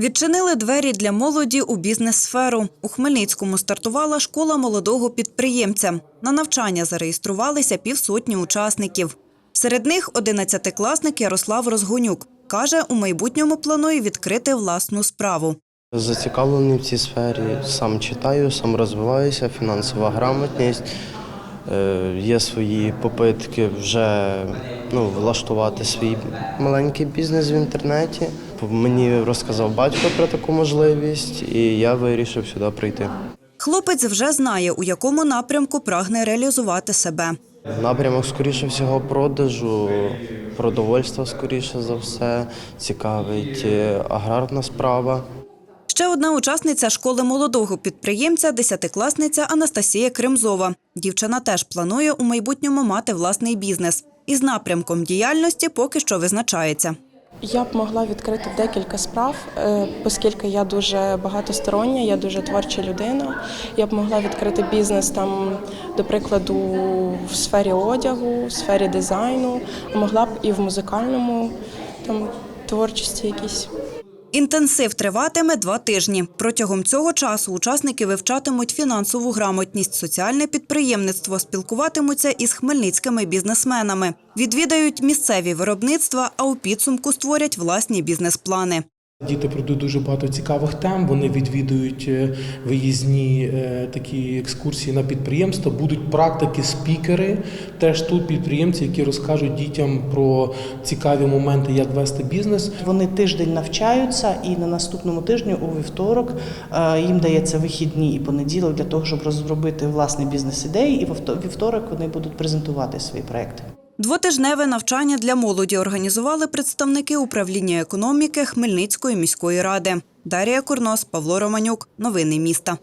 Відчинили двері для молоді у бізнес-сферу. У Хмельницькому стартувала школа молодого підприємця. На навчання зареєструвалися півсотні учасників. Серед них одинадцятикласник Ярослав Розгонюк. Каже, у майбутньому планує відкрити власну справу. Зацікавлений в цій сфері, сам читаю, сам розвиваюся, фінансова грамотність. Е, Є свої попитки вже ну, влаштувати свій маленький бізнес в інтернеті. Мені розказав батько про таку можливість, і я вирішив сюди прийти. Хлопець вже знає, у якому напрямку прагне реалізувати себе. Напрямок, скоріше всього, продажу, продовольства, скоріше за все, цікавить е, аграрна справа. Ще одна учасниця школи молодого підприємця, десятикласниця Анастасія Кремзова. Дівчина теж планує у майбутньому мати власний бізнес. Із напрямком діяльності поки що визначається. Я б могла відкрити декілька справ, е, оскільки я дуже багатостороння, я дуже творча людина. Я б могла відкрити бізнес там, до прикладу, в сфері одягу, в сфері дизайну, могла б і в музикальному там творчості якісь. Інтенсив триватиме два тижні. Протягом цього часу учасники вивчатимуть фінансову грамотність, соціальне підприємництво, спілкуватимуться із хмельницькими бізнесменами, відвідають місцеві виробництва, а у підсумку створять власні бізнес-плани. Діти пройдуть дуже багато цікавих тем. Вони відвідують е, виїзні е, такі екскурсії на підприємства. Будуть практики, спікери. Теж тут підприємці, які розкажуть дітям про цікаві моменти, як вести бізнес. Вони тиждень навчаються, і на наступному тижні у вівторок е, їм дається вихідні і понеділок для того, щоб розробити власні бізнес-ідеї. І в вівторок вони будуть презентувати свої проекти. Двотижневе навчання для молоді організували представники управління економіки Хмельницької міської ради. Дарія Курнос, Павло Романюк. Новини міста.